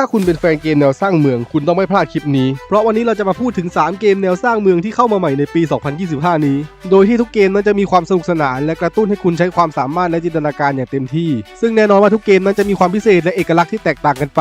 ถ้าคุณเป็นแฟนเกมแนวสร้างเมือง คุณต้องไม่พลาดคลิปนี้ เพราะวันนี้เราจะมาพูดถึง 3 เกมแนวสร้างเมืองที่เข้ามาใหม่ในปี 2025 นี้ โดยที่ทุกเกมนั้นจะมีความสนุกสนาน และกระตุ้นให้คุณใช้ความสามารถและจินตนาการอย่างเต็มที่ ซึ่งแน่นอนว่าทุกเกมนั้นจะมีความพิเศษและเอกลักษณ์ที่แตกต่างกันไป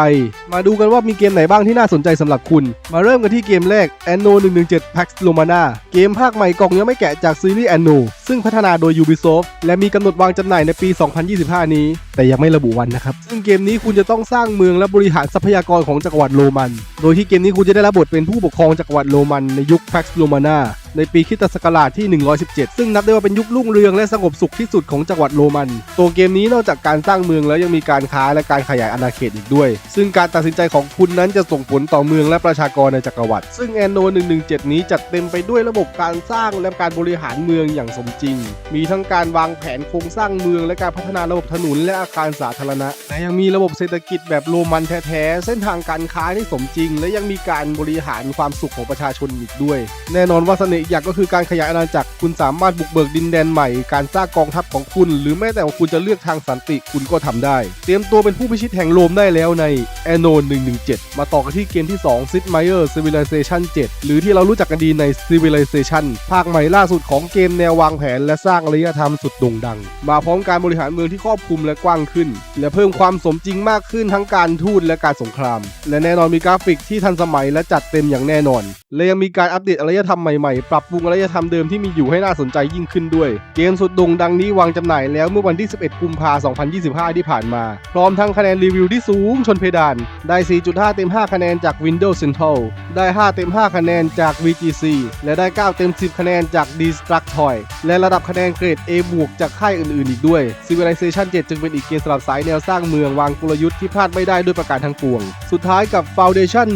มาดูกันว่ามีเกมไหนบ้างที่น่าสนใจสำหรับคุณ มาเริ่มกันที่เกมแรก Anno 117 Pax Romana เกมภาคใหม่กล่องยังไม่แกะจากซีรีส์ Anno ซึ่งพัฒนาโดย Ubisoft และมีกำหนดวางจำหน่ายในปี 2025 นี้ แต่ยังไม่ระบุวันนะครับซึ่งเกมนี้คุณจะต้องสร้างเมืองและบริหารทรัพยากรของจักรวรรดิโรมันโดยที่เกมนี้คุณจะได้รับบทเป็นผู้ปกครองจักรวรรดิโรมันในยุค Pax Romana ในปีคริสตศักราชที่ 117 ซึ่งนับได้ว่าเป็นยุครุ่งเรืองและสงบสุขที่สุดของจักรวรรดิโรมัน ตัวเกมนี้นอกจากการสร้างเมืองแล้วยังมีการค้าและการขยายอาณาเขตอีกด้วย ซึ่งการตัดสินใจของคุณนั้นจะส่งผลต่อเมืองและประชากรในจักรวรรดิ ซึ่งแอนโน 117 นี้จัดเต็มไปด้วยระบบการสร้างและการบริหารเมืองอย่างสมจริง มีทั้งการวางแผนโครงสร้างเมือง และการพัฒนาระบบถนนและอาคารสาธารณะ และยังมีระบบเศรษฐกิจแบบโรมันแท้ๆ เส้นทางการค้าที่สมจริงและยังมีการบริหารความสุขของประชาชนอีกด้วย แน่นอนว่าเสน่ห์อีกอย่างก็คือการขยายอาณาจักรคุณสามารถบุกเบิกดินแดนใหม่ การสร้างกองทัพของคุณ หรือแม้แต่ว่าคุณจะเลือกทางสันติคุณก็ทำได้ เตรียมตัวเป็นผู้พิชิตแห่งโรมได้แล้วใน a n n o 117 มาต่อกันที่เกมที่2 Sid Meier Civilization 7 หรือที่เรารู้จักกันดีใน Civilization ภาคใหม่ล่าสุดของเกมแนววางแผนและสร้างอารยธรรมสุดโด่งดัง มาพร้อมการบริหารเมืองที่ครอบคลุมและกว้างขึ้น และเพิ่มความสมจริงมากขึ้นทั้งการทูตและการสงคราม และแน่นอนมีกราฟิกที่ทันสมัยและจัดเต็มอย่างแน่นอน และยังมีการอัปเดตอารยธรรมใหม่ๆ ปรับปรุงอารยธรรมเดิมที่มีอยู่ให้น่าสนใจยิ่งขึ้นด้วย เกมสุดโด่งดังนี้วางจำหน่ายแล้วเมื่อวันที่ 11 กุมภาพันธ์ 2025 ที่ผ่านมา พร้อมทั้งคะแนนรีวิวที่สูงชนเพดาน ได้ 4.5 เต็ม 5 คะแนนจาก Windows Central ได้ 5 เต็ม 5 คะแนนจาก VGC และได้ 9 เต็ม 10 คะแนนจาก Destructoid และระดับคะแนนเกรด A บวกจากค่ายอื่นๆ อีกด้วย Civilization 7 จึงเป็นอีกเกมสำหรับสายแนวสร้างเมืองวางกลยุทธ์ที่พลาดไม่ได้ด้วยประการทั้งปวง สุดท้ายกับ Foundation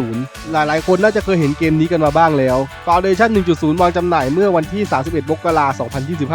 1.0 หลายๆ คนน่าจะเคยเห็นเกมนี้กันมาบ้างแล้ว Foundation 1.0 วางจำหน่ายเมื่อวันที่ 31มกราคม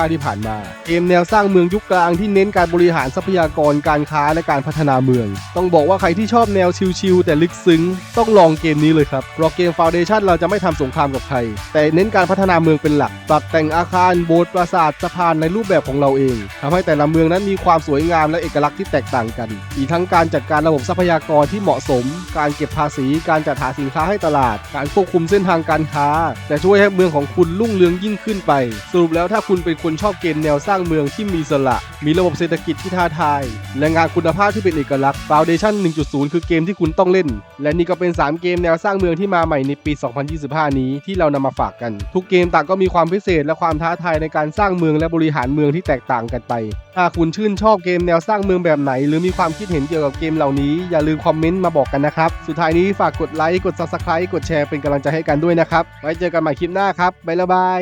2025 ที่ผ่านมา เกมแนวสร้างเมืองยุคกลางที่เน้นการบริหารทรัพยากรการค้าและการพัฒนาเมือง ต้องบอกว่าใครที่ชอบแนวชิลๆแต่ลึกซึ้ง ต้องลองเกมนี้เลยครับเพราะเกม Foundation เราจะไม่ทำสงครามกับใคร แต่เน้นการพัฒนาเมืองเป็นหลักปรับแต่งอาคารโบสถ์ปราสาทสะพานในรูปแบบของเราเองทำให้แต่ละเมืองนั้นมีความสวยงามและเอกลักษณ์ที่แตกต่างกัน อีกทั้งการจัดการระบบทรัพยากรที่เหมาะสม การเก็บภาษีการจัดหาสินค้าให้ตลาด การควบคุมเส้นทางการค้า แต่ช่วยให้เมืองของคุณรุ่งเรืองยิ่งขึ้นไป สรุปแล้วถ้าคุณเป็นคนชอบเกมแนวสร้างเมืองที่มีสละ มีระบบเศรษฐกิจที่ท้าทาย และงานคุณภาพที่เป็นเอกลักษณ์ Foundation 1.0 คือเกมที่คุณต้องเล่น และนี่ก็เป็น 3 เกมแนวสร้างเมืองที่มาใหม่ในปี 2025 นี้ที่เรานำมาฝากกัน ทุกเกมต่างก็มีความพิเศษและความท้าทายในการสร้างเมืองและบริหารเมืองที่แตกต่างกันไป ถ้าคุณชื่นชอบเกมแนวสร้างเมืองแบบไหน หรือมีความคิดเห็นเกี่ยวกับเกมเหล่านี้อย่าลืมคอมเมนต์มาบอกกันนะครับ สุดท้ายนี้ฝากกดไลค์กด Subscribe กดแชร์เป็นกำลังใจให้กันด้วยนะครับไว้เจอกันใหม่คลิปหน้าครับบ๊ายบาย